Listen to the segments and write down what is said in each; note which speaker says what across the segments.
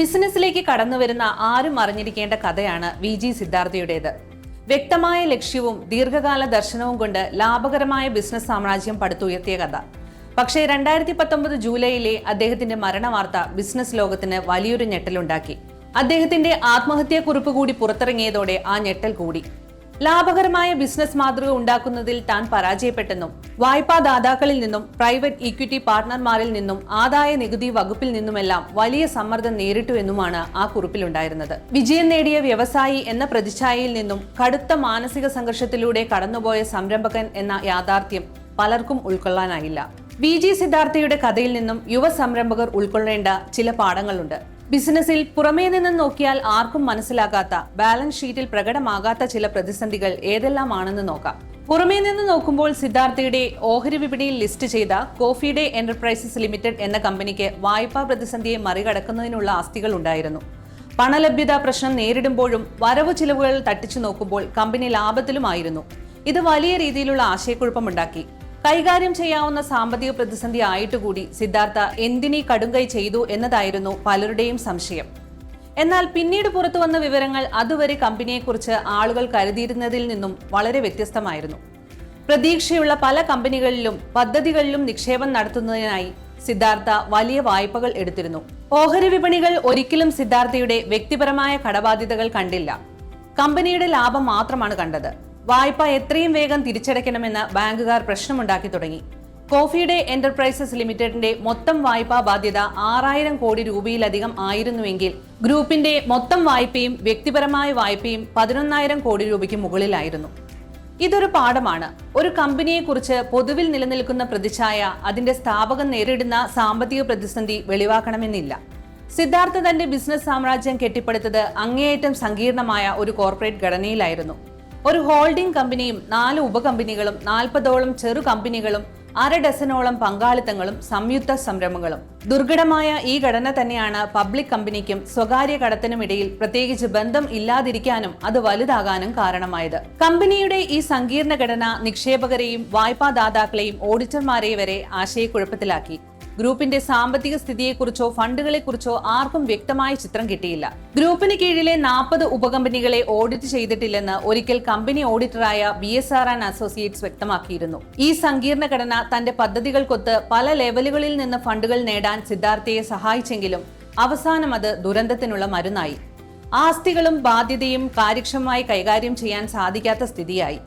Speaker 1: ബിസിനസ്സിലേക്ക് കടന്നു വരുന്ന ആരും അറിഞ്ഞിരിക്കേണ്ട കഥയാണ് വി ജി സിദ്ധാർത്ഥയുടേത്. വ്യക്തമായ ലക്ഷ്യവും ദീർഘകാല ദർശനവും കൊണ്ട് ലാഭകരമായ ബിസിനസ് സാമ്രാജ്യം പടുത്തുയർത്തിയ കഥ. പക്ഷേ രണ്ടായിരത്തി പത്തൊമ്പത് ജൂലൈയിലെ അദ്ദേഹത്തിന്റെ മരണവാർത്ത ബിസിനസ് ലോകത്തിന് വലിയൊരു ഞെട്ടലുണ്ടാക്കി. അദ്ദേഹത്തിന്റെ ആത്മഹത്യാക്കുറിപ്പ് കൂടി പുറത്തിറങ്ങിയതോടെ ആ ഞെട്ടൽ കൂടി. ലാഭകരമായ ബിസിനസ് മാതൃക ഉണ്ടാക്കുന്നതിൽ താൻ പരാജയപ്പെട്ടെന്നും വായ്പാ ദാതാക്കളിൽ നിന്നും പ്രൈവറ്റ് ഇക്വിറ്റി പാർട്ണർമാരിൽ നിന്നും ആദായ നികുതി വകുപ്പിൽ നിന്നുമെല്ലാം വലിയ സമ്മർദ്ദം നേരിട്ടു എന്നുമാണ് ആ കുറിപ്പിലുണ്ടായിരുന്നത്. വിജയം നേടിയ വ്യവസായി എന്ന പ്രതിച്ഛായയിൽ നിന്നും കടുത്ത മാനസിക സംഘർഷത്തിലൂടെ കടന്നുപോയ സംരംഭകൻ എന്ന യാഥാർത്ഥ്യം പലർക്കും ഉൾക്കൊള്ളാനായില്ല. വി ജി സിദ്ധാർത്ഥയുടെ കഥയിൽ നിന്നും യുവ സംരംഭകർ ഉൾക്കൊള്ളേണ്ട ചില പാഠങ്ങളുണ്ട്. ബിസിനസ്സിൽ പുറമേ നിന്ന് നോക്കിയാൽ ആർക്കും മനസ്സിലാകാത്ത ബാലൻസ് ഷീറ്റിൽ പ്രകടമാകാത്ത ചില പ്രതിസന്ധികൾ ഏതെല്ലാമാണെന്ന് നോക്കാം. പുറമേ നിന്ന് നോക്കുമ്പോൾ സിദ്ധാർത്ഥയുടെ ഓഹരി വിപണിയിൽ ലിസ്റ്റ് ചെയ്ത കോഫി ഡേ എന്റർപ്രൈസസ് ലിമിറ്റഡ് എന്ന കമ്പനിക്ക് വായ്പാ പ്രതിസന്ധിയെ മറികടക്കുന്നതിനുള്ള ആസ്തികൾ ഉണ്ടായിരുന്നു. പണലഭ്യത പ്രശ്നം നേരിടുമ്പോഴും വരവ് ചിലവുകൾ തട്ടിച്ചു നോക്കുമ്പോൾ കമ്പനി ലാഭത്തിലുമായിരുന്നു. ഇത് വലിയ രീതിയിലുള്ള ആശയക്കുഴപ്പമുണ്ടാക്കി. കൈകാര്യം ചെയ്യാവുന്ന സാമ്പത്തിക പ്രതിസന്ധി ആയിട്ടുകൂടി സിദ്ധാർത്ഥ എന്തിനീ കടുങ്കൈ ചെയ്തു എന്നതായിരുന്നു പലരുടെയും സംശയം. എന്നാൽ പിന്നീട് പുറത്തു വന്ന വിവരങ്ങൾ അതുവരെ കമ്പനിയെക്കുറിച്ച് ആളുകൾ കരുതിയിരുന്നതിൽ നിന്നും വളരെ വ്യത്യസ്തമായിരുന്നു. പ്രതീക്ഷയുള്ള പല കമ്പനികളിലും പദ്ധതികളിലും നിക്ഷേപം നടത്തുന്നതിനായി സിദ്ധാർത്ഥ വലിയ വായ്പകൾ എടുത്തിരുന്നു. ഓഹരി വിപണികൾ ഒരിക്കലും സിദ്ധാർത്ഥയുടെ വ്യക്തിപരമായ കടബാധ്യതകൾ കണ്ടില്ല. കമ്പനിയുടെ ലാഭം മാത്രമാണ് കണ്ടത്. വായ്പ എത്രയും വേഗം തിരിച്ചടയ്ക്കണമെന്ന് ബാങ്കുകാർ പ്രശ്നമുണ്ടാക്കി തുടങ്ങി. കോഫിയുടെ എന്റർപ്രൈസസ് ലിമിറ്റഡിന്റെ മൊത്തം വായ്പാ ബാധ്യത ആറായിരം കോടി രൂപയിലധികം ആയിരുന്നുവെങ്കിൽ ഗ്രൂപ്പിന്റെ മൊത്തം വായ്പയും വ്യക്തിപരമായ വായ്പയും പതിനൊന്നായിരം കോടി രൂപയ്ക്ക് മുകളിലായിരുന്നു. ഇതൊരു പാഠമാണ്. ഒരു കമ്പനിയെക്കുറിച്ച് പൊതുവിൽ നിലനിൽക്കുന്ന പ്രതിച്ഛായ അതിന്റെ സ്ഥാപകൻ നേരിടുന്ന സാമ്പത്തിക പ്രതിസന്ധി വെളിവാക്കണമെന്നില്ല. സിദ്ധാർത്ഥ തന്റെ ബിസിനസ് സാമ്രാജ്യം കെട്ടിപ്പടുത്തത് അങ്ങേയറ്റം സങ്കീർണമായ ഒരു കോർപ്പറേറ്റ് ഘടനയിലായിരുന്നു. ഒരു ഹോൾഡിംഗ് കമ്പനിയും നാല് ഉപകമ്പനികളും നാൽപ്പതോളം ചെറു കമ്പനികളും അര ഡസനോളം പങ്കാളിത്തങ്ങളും സംയുക്ത സംരംഭങ്ങളും. ദുർഘടമായ ഈ ഘടന തന്നെയാണ് പബ്ലിക് കമ്പനിക്കും സ്വകാര്യ കടത്തിനുമിടയിൽ പ്രത്യേകിച്ച് ബന്ധം ഇല്ലാതിരിക്കാനും അത് വലുതാകാനും കാരണമായത്. കമ്പനിയുടെ ഈ സങ്കീർണ ഘടന നിക്ഷേപകരെയും വായ്പാദാതാക്കളെയും ഓഡിറ്റർമാരെ വരെ ആശയക്കുഴപ്പത്തിലാക്കി. ഗ്രൂപ്പിന്റെ സാമ്പത്തിക സ്ഥിതിയെക്കുറിച്ചോ ഫണ്ടുകളെക്കുറിച്ചോ ആർക്കും വ്യക്തമായ ചിത്രം കിട്ടിയില്ല. ഗ്രൂപ്പിന് കീഴിലെ നാൽപ്പത് ഉപകമ്പനികളെ ഓഡിറ്റ് ചെയ്തിട്ടില്ലെന്ന് ഒരിക്കൽ company ഓഡിറ്ററായ B S R and associates വ്യക്തമാക്കിയിരുന്നു. ഈ സങ്കീർണ ഘടന തന്റെ പദ്ധതികൾക്കൊത്ത് പല ലെവലുകളിൽ നിന്ന് ഫണ്ടുകൾ നേടാൻ സിദ്ധാർത്ഥയെ സഹായിച്ചെങ്കിലും അവസാനം അത് ദുരന്തത്തിനുള്ള മരുന്നായി. ആസ്തികളും ബാധ്യതയും കാര്യക്ഷമമായി കൈകാര്യം ചെയ്യാൻ സാധിക്കാത്ത സ്ഥിതിയായി.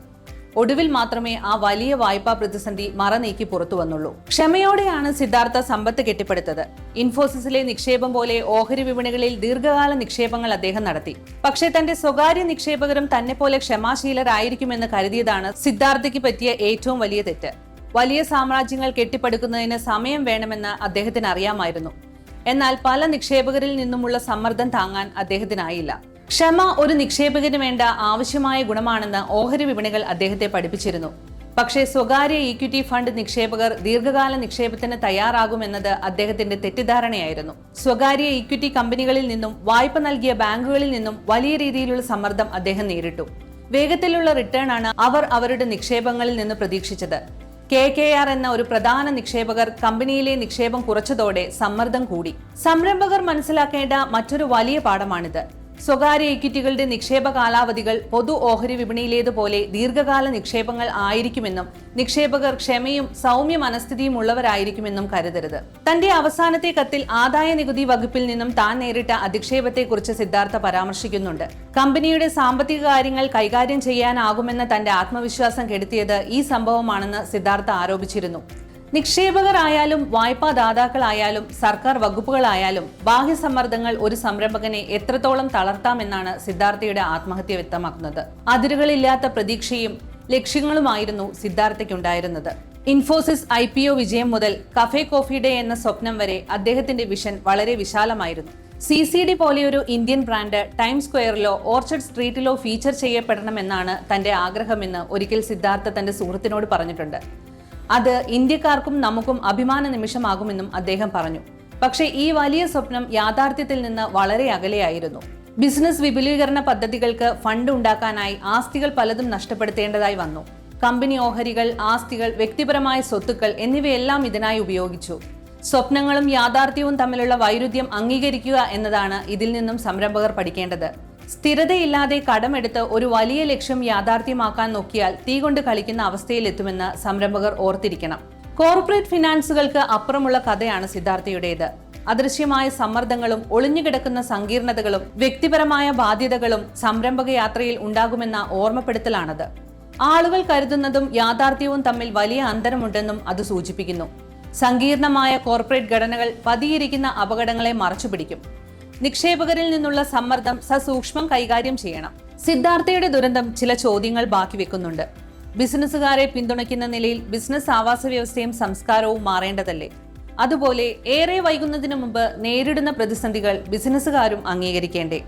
Speaker 1: ഒടുവിൽ മാത്രമേ ആ വലിയ വായ്പാ പ്രതിസന്ധി മറനീക്കി പുറത്തു വന്നുള്ളൂ. ക്ഷമയോടെയാണ് സിദ്ധാർത്ഥ സമ്പത്ത് കെട്ടിപ്പടുത്തത്. ഇൻഫോസിസിലെ നിക്ഷേപം പോലെ ഓഹരി വിപണികളിൽ ദീർഘകാല നിക്ഷേപങ്ങൾ അദ്ദേഹം നടത്തി. പക്ഷേ തന്റെ സ്വകാര്യ നിക്ഷേപകരും തന്നെ പോലെ ക്ഷമാശീലരായിരിക്കുമെന്ന് കരുതിയതാണ് സിദ്ധാർത്ഥയ്ക്ക് പറ്റിയ ഏറ്റവും വലിയ തെറ്റ്. വലിയ സാമ്രാജ്യങ്ങൾ കെട്ടിപ്പടുക്കുന്നതിന് സമയം വേണമെന്ന് അദ്ദേഹത്തിന് അറിയാമായിരുന്നു എന്നാൽ പല നിക്ഷേപകരിൽ നിന്നുമുള്ള സമ്മർദ്ദം താങ്ങാൻ അദ്ദേഹത്തിനായില്ല. ക്ഷമ ഒരു നിക്ഷേപകന് വേണ്ട ആവശ്യമായ ഗുണമാണെന്ന് ഓഹരി വിപണികൾ അദ്ദേഹത്തെ പഠിപ്പിച്ചിരുന്നു. പക്ഷേ സ്വകാര്യ ഇക്വിറ്റി ഫണ്ട് നിക്ഷേപകർ ദീർഘകാല നിക്ഷേപത്തിന് തയ്യാറാകുമെന്നത് അദ്ദേഹത്തിന്റെ തെറ്റിദ്ധാരണയായിരുന്നു. സ്വകാര്യ ഇക്വിറ്റി കമ്പനികളിൽ നിന്നും വായ്പ നൽകിയ ബാങ്കുകളിൽ നിന്നും വലിയ രീതിയിലുള്ള സമ്മർദ്ദം അദ്ദേഹം നേരിട്ടു. വേഗത്തിലുള്ള റിട്ടേൺ ആണ് അവർ അവരുടെ നിക്ഷേപങ്ങളിൽ നിന്ന് പ്രതീക്ഷിച്ചത്. കെ കെ ആർ എന്ന ഒരു പ്രധാന നിക്ഷേപകർ കമ്പനിയിലെ നിക്ഷേപം കുറച്ചതോടെ സമ്മർദ്ദം കൂടി. സംരംഭകർ മനസ്സിലാക്കേണ്ട മറ്റൊരു വലിയ പാഠമാണിത്. സ്വകാര്യ ഇക്വിറ്റികളുടെ നിക്ഷേപ കാലാവധികൾ പൊതു ഓഹരി വിപണിയിലേതുപോലെ ദീർഘകാല നിക്ഷേപങ്ങൾ ആയിരിക്കുമെന്നും നിക്ഷേപകർ ക്ഷമയും സൗമ്യ മനസ്ഥിതിയും ഉള്ളവരായിരിക്കുമെന്നും കരുതരുത്. തന്റെ അവസാനത്തെ കത്തിൽ ആദായ നികുതി വകുപ്പിൽ നിന്നും താൻ നേരിട്ട അധിക്ഷേപത്തെക്കുറിച്ച് സിദ്ധാർത്ഥ പരാമർശിക്കുന്നുണ്ട്. കമ്പനിയുടെ സാമ്പത്തിക കാര്യങ്ങൾ കൈകാര്യം ചെയ്യാനാകുമെന്ന തന്റെ ആത്മവിശ്വാസം കെടുത്തിയത് ഈ സംഭവമാണെന്ന് സിദ്ധാർത്ഥ ആരോപിച്ചിരുന്നു. നിക്ഷേപകരായാലും വായ്പാ ദാതാക്കളായാലും സർക്കാർ വകുപ്പുകളായാലും ബാഹ്യസമ്മർദ്ദങ്ങൾ ഒരു സംരംഭകനെ എത്രത്തോളം തളർത്താമെന്നാണ് സിദ്ധാർത്ഥയുടെ ആത്മഹത്യ വ്യക്തമാക്കുന്നത്. അതിരുകളില്ലാത്ത പ്രതീക്ഷയും ലക്ഷ്യങ്ങളുമായിരുന്നു സിദ്ധാർത്ഥയ്ക്കുണ്ടായിരുന്നത്. ഇൻഫോസിസ് ഐ പി ഒ വിജയം മുതൽ കഫേ കോഫി ഡേ എന്ന സ്വപ്നം വരെ അദ്ദേഹത്തിന്റെ വിഷൻ വളരെ വിശാലമായിരുന്നു. സി സി ഡി പോലെയൊരു ഇന്ത്യൻ ബ്രാൻഡ് ടൈം സ്ക്വയറിലോ ഓർച്ചഡ് സ്ട്രീറ്റിലോ ഫീച്ചർ ചെയ്യപ്പെടണമെന്നാണ് തന്റെ ആഗ്രഹമെന്ന് ഒരിക്കൽ സിദ്ധാർത്ഥ തന്റെ സുഹൃത്തിനോട് പറഞ്ഞിട്ടുണ്ട്. അത് ഇന്ത്യക്കാർക്കും നമുക്കും അഭിമാന നിമിഷമാകുമെന്നും അദ്ദേഹം പറഞ്ഞു. പക്ഷേ ഈ വലിയ സ്വപ്നം യാഥാർത്ഥ്യത്തിൽ നിന്ന് വളരെ അകലെയായിരുന്നു. ബിസിനസ് വിപുലീകരണ പദ്ധതികൾക്ക് ഫണ്ട് ഉണ്ടാക്കാനായി ആസ്തികൾ പലതും നഷ്ടപ്പെടുത്തേണ്ടതായി വന്നു. കമ്പനി ഓഹരികൾ ആസ്തികൾ വ്യക്തിപരമായ സ്വത്തുക്കൾ എന്നിവയെല്ലാം ഇതിനായി ഉപയോഗിച്ചു. സ്വപ്നങ്ങളും യാഥാർത്ഥ്യവും തമ്മിലുള്ള വൈരുദ്ധ്യം അംഗീകരിക്കുക എന്നതാണ് ഇതിൽ നിന്നും സംരംഭകർ പഠിക്കേണ്ടത്. സ്ഥിരതയില്ലാതെ കടമെടുത്ത് ഒരു വലിയ ലക്ഷ്യം യാഥാർത്ഥ്യമാക്കാൻ നോക്കിയാൽ തീ കൊണ്ട് കളിക്കുന്ന അവസ്ഥയിലെത്തുമെന്ന് സംരംഭകർ ഓർത്തിരിക്കണം. കോർപ്പറേറ്റ് ഫിനാൻസുകൾക്ക് അപ്പുറമുള്ള കഥയാണ് സിദ്ധാർത്ഥയുടേത്. അദൃശ്യമായ സമ്മർദ്ദങ്ങളും ഒളിഞ്ഞുകിടക്കുന്ന സങ്കീർണതകളും വ്യക്തിപരമായ ബാധ്യതകളും സംരംഭക യാത്രയിൽ ഉണ്ടാകുമെന്ന ഓർമ്മപ്പെടുത്തലാണത്. ആളുകൾ കരുതുന്നതും യാഥാർത്ഥ്യവും തമ്മിൽ വലിയ അന്തരമുണ്ടെന്നും അത് സൂചിപ്പിക്കുന്നു. സങ്കീർണമായ കോർപ്പറേറ്റ് ഘടനകൾ പതിയിരിക്കുന്ന അപകടങ്ങളെ മറച്ചുപിടിക്കും. നിക്ഷേപകരിൽ നിന്നുള്ള സമ്മർദ്ദം സസൂക്ഷ്മം കൈകാര്യം ചെയ്യണം. സിദ്ധാർത്ഥയുടെ ദുരന്തം ചില ചോദ്യങ്ങൾ ബാക്കി വെക്കുന്നുണ്ട്. ബിസിനസ്സുകാരെ പിന്തുണയ്ക്കുന്ന നിലയിൽ ബിസിനസ് ആവാസ വ്യവസ്ഥയും സംസ്കാരവും മാറേണ്ടതല്ലേ? അതുപോലെ ഏറെ വൈകുന്നതിന് മുമ്പ് നേരിടുന്ന പ്രതിസന്ധികൾ ബിസിനസ്സുകാരും അംഗീകരിക്കേണ്ടേ?